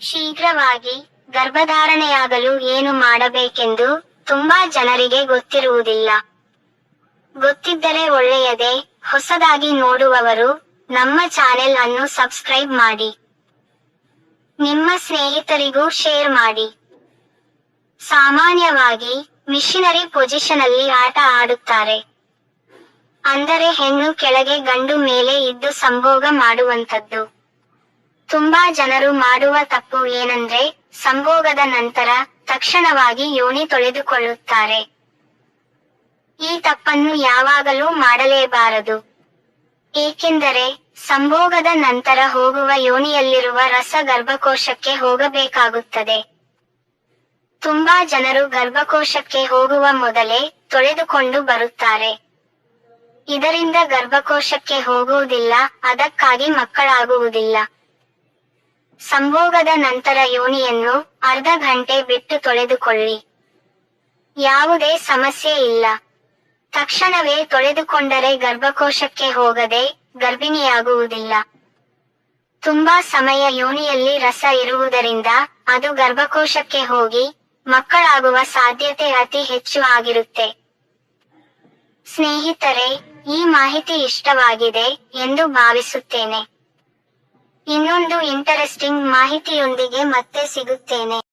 ಶೀಘ್ರವಾಗಿ ಗರ್ಭಧಾರಣೆಯಾಗಲು ಏನು ಮಾಡಬೇಕೆಂದು ತುಂಬಾ ಜನರಿಗೆ ಗೊತ್ತಿರುವುದಿಲ್ಲ. ಗೊತ್ತಿದ್ದರೆ ಒಳ್ಳೆಯದೇ, ಹೊಸದಾಗಿ ನೋಡುವವರು ನಮ್ಮ ಚಾನೆಲ್ ಅನ್ನು ಸಬ್ಸ್ಕ್ರೈಬ್ ಮಾಡಿ. ನಿಮ್ಮ ಸ್ನೇಹಿತರಿಗೂ ಶೇರ್ ಮಾಡಿ. ಸಾಮಾನ್ಯವಾಗಿ ಮಿಷನರಿ ಪೊಸಿಷನ್ ಅಲ್ಲಿ ಆಟ ಆಡುತ್ತಾರೆ. ಅಂದರೆ ಹೆಣ್ಣು ಕೆಳಗೆ ಗಂಡು ಮೇಲೆ ಇದ್ದು ಸಂಭೋಗ ಮಾಡುವಂತದ್ದು ತುಂಬಾ ಜನರು ಮಾಡುವ ತಪ್ಪು ಏನಂದ್ರೆ ಸಂಭೋಗದ ನಂತರ ತಕ್ಷಣವಾಗಿ ಯೋನಿ ತೊಳೆದುಕೊಳ್ಳುತ್ತಾರೆ. ಈ ತಪ್ಪನ್ನು ಯಾವಾಗಲೂ ಮಾಡಲೇಬಾರದು. ಏಕೆಂದರೆ ಸಂಭೋಗದ ನಂತರ ಹೋಗುವ ಯೋನಿಯಲ್ಲಿರುವ ರಸ ಗರ್ಭಕೋಶಕ್ಕೆ ಹೋಗಬೇಕಾಗುತ್ತದೆ. ತುಂಬಾ ಜನರು ಗರ್ಭಕೋಶಕ್ಕೆ ಹೋಗುವ ಮೊದಲೇ ತೊಳೆದುಕೊಂಡು ಬರುತ್ತಾರೆ. ಇದರಿಂದ ಗರ್ಭಕೋಶಕ್ಕೆ ಹೋಗುವುದಿಲ್ಲ, ಅದಕ್ಕಾಗಿ ಮಕ್ಕಳಾಗುವುದಿಲ್ಲ. ಸಂಭೋಗದ ನಂತರ ಯೋನಿಯನ್ನು ಅರ್ಧ ಗಂಟೆ ಬಿಟ್ಟು ತೊಳೆದುಕೊಳ್ಳಿ. ಯಾವುದೇ ಸಮಸ್ಯೆ ಇಲ್ಲ. ತಕ್ಷಣವೇ ತೊಳೆದುಕೊಂಡರೆ ಗರ್ಭಕೋಶಕ್ಕೆ ಹೋಗದೆ ಗರ್ಭಿಣಿಯಾಗುವುದಿಲ್ಲ. ತುಂಬಾ ಸಮಯ ಯೋನಿಯಲ್ಲಿ ರಸ ಇರುವುದರಿಂದ ಅದು ಗರ್ಭಕೋಶಕ್ಕೆ ಹೋಗಿ ಮಕ್ಕಳಾಗುವ ಸಾಧ್ಯತೆ ಅತಿ ಹೆಚ್ಚು ಆಗಿರುತ್ತೆ. ಸ್ನೇಹಿತರೆ, ಈ ಮಾಹಿತಿ ಇಷ್ಟವಾಗಿದೆ ಎಂದು ಭಾವಿಸುತ್ತೇನೆ. ಇನ್ನೊಂದು ಇಂಟರೆಸ್ಟಿಂಗ್ ಮಾಹಿತಿಯೊಂದಿಗೆ ಮತ್ತೆ ಸಿಗುತ್ತೇನೆ.